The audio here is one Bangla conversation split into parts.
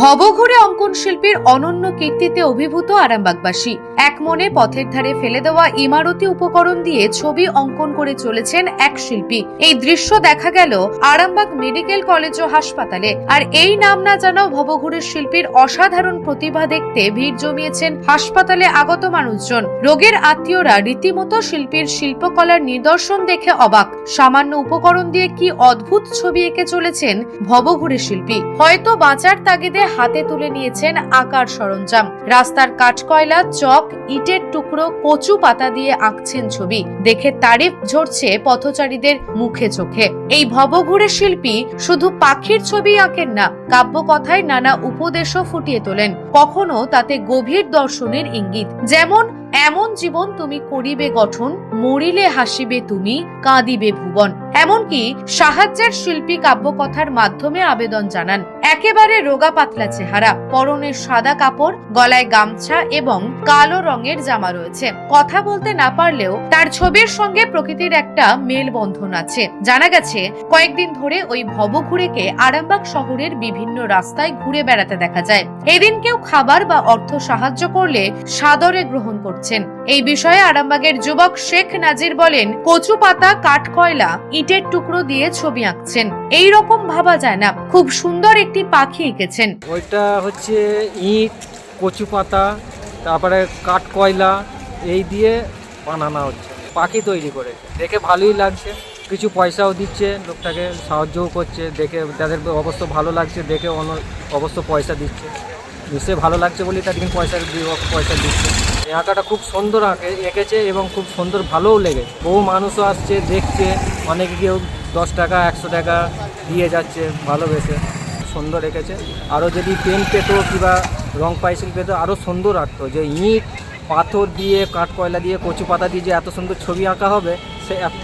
ভবঘুরে অঙ্কন শিল্পীর অনন্য কীর্তিতে অভিভূত আরামবাগবাসী। এক মনে পথের ধারে ফেলে দেওয়া ইমারতি উপকরণ দিয়ে ছবি অঙ্কন করে চলেছেন এক শিল্পী। এই দৃশ্য দেখা গেল আরামবাগ মেডিকেল কলেজ ও হাসপাতালে। আর এই নাম না জানাও ভবঘুরের শিল্পীর অসাধারণ প্রতিভা দেখতে ভিড় জমিয়েছেন হাসপাতালে আগত মানুষজন। রোগের আত্মীয়রা রীতিমতো শিল্পীর শিল্পকলার নিদর্শন দেখে অবাক। সামান্য উপকরণ দিয়ে কি অদ্ভুত ছবি এঁকে চলেছেন ভবঘুরে শিল্পী। হয়তো বাঁচার তাগিদে হাতে তুলে নিয়েছেন আকার সরঞ্জাম। রাস্তার কাঠকয়লা, চক, ইটের টুকরো, কচু পাতা দিয়ে আঁকছেন ছবি। দেখে তারিফ ঝরছে পথচারীদের মুখে চোখে। এই ভবঘুরে শিল্পী শুধু পাখির ছবি আঁকেন না, কাব্যকথায় নানা উপদেশও ফুটিয়ে তোলেন। কখনো তাতে গভীর দর্শনের ইঙ্গিত। যেমন, এমন জীবন তুমি করিবে গঠন, মরিলে হাসিবে তুমি, কাঁদিবে ভুবন। এমনকি সাহায্যের শিল্পী কাব্যকথার মাধ্যমে আবেদন জানান। একেবারে রোগা পাতলা চেহারা, পরনে সাদা কাপড়, গলায় গামছা এবং কালো রঙের জামা রয়েছে। কথা বলতে না পারলেও তার ছবির সঙ্গে প্রকৃতির একটা মেলবন্ধন আছে। জানা গেছে, কয়েকদিন ধরে ওই ভবঘুরেকে আরামবাগ শহরের বিভিন্ন রাস্তায় ঘুরে বেড়াতে দেখা যায়। এদিন কেউ খাবার বা অর্থ সাহায্য করলে সাদরে গ্রহণ করছেন। এই বিষয়ে আরামবাগের যুবক শেখ নাজির বলেন কচু পাতা কাঠকয়লা ইটের টুকরো দিয়ে ছবি আঁকছেন। এই রকম ভাবা যায় না। খুব সুন্দর একটি পাখি এঁকেছেন। ওইটা হচ্ছে ইট, কচু পাতা, তারপরে কাঠ কয়লা, এই দিয়ে বানানো হচ্ছে। পাখি তৈরি করে। দেখে ভালোই লাগছে। কিছু পয়সাও দিচ্ছে, লোকটাকে সাহায্যও করছে। দেখে তাদের অবস্থা ভালো লাগছে, দেখে অন অবশ্য পয়সা দিচ্ছে। নিশ্চয়ই ভালো লাগছে বলেই তাদেরকে পয়সা পয়সা দিচ্ছে। এই আঁকাটা খুব সুন্দর আঁকে এঁকেছে এবং খুব সুন্দর ভালোও লেগেছে। বহু মানুষও আসছে, দেখছে। অনেকে কেউ দশ টাকা, একশো টাকা দিয়ে যাচ্ছে, ভালোবেসে। সুন্দর রেখেছে আরও যদি পেন পেতো কিংবা রং পাইসিল পেতো, আরও সুন্দর আঁকতো। যে ইঁট, পাথর দিয়ে কাঠ কয়লা দিয়ে কচু পাতা দিয়ে যে এত সুন্দর ছবি আঁকা হবে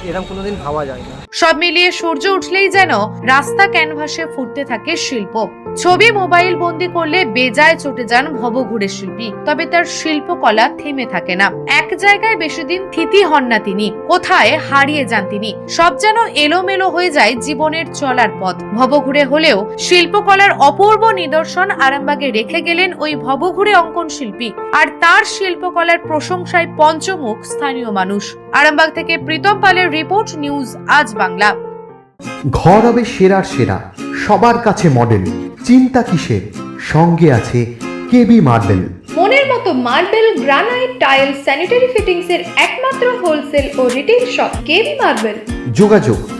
এরকম কোনোদিন ভাবা যায় না। সব মিলিয়ে সূর্য উঠলেই যেন রাস্তা ক্যানভাসে ফুটতে থাকে শিল্প। ছবি মোবাইল বন্দি করলে বেজায় চটে যান ভবঘুরে শিল্পী, তবে তার শিল্পকলা থেমে থাকে না। এক জায়গায় বেশি দিন থিতি হন না তিনি, কোথায় হারিয়ে যান তিনি। সব যেন এলোমেলো হয়ে যায় জীবনের চলার পথ। ভবঘুরে হলেও শিল্পকলার অপূর্ব নিদর্শন আরামবাগে রেখে গেলেন ওই ভবঘুরে অঙ্কন শিল্পী। আর তার শিল্পকলার প্রশংসায় পঞ্চমুখ স্থানীয় মানুষ। আরামবাগ থেকে প্রীতম পালের রিপোর্ট নিউজ আজ বাংলা। ঘর হবে সেরার সেরা সবার কাছে মডেল চিন্তা কিসের? সঙ্গে আছে কেবি মার্বেল মনের মতো marble granite tile sanitary fittings এর একমাত্র হোলসেল ও রিটেল শপ কেবি মার্বেল যোগাযোগ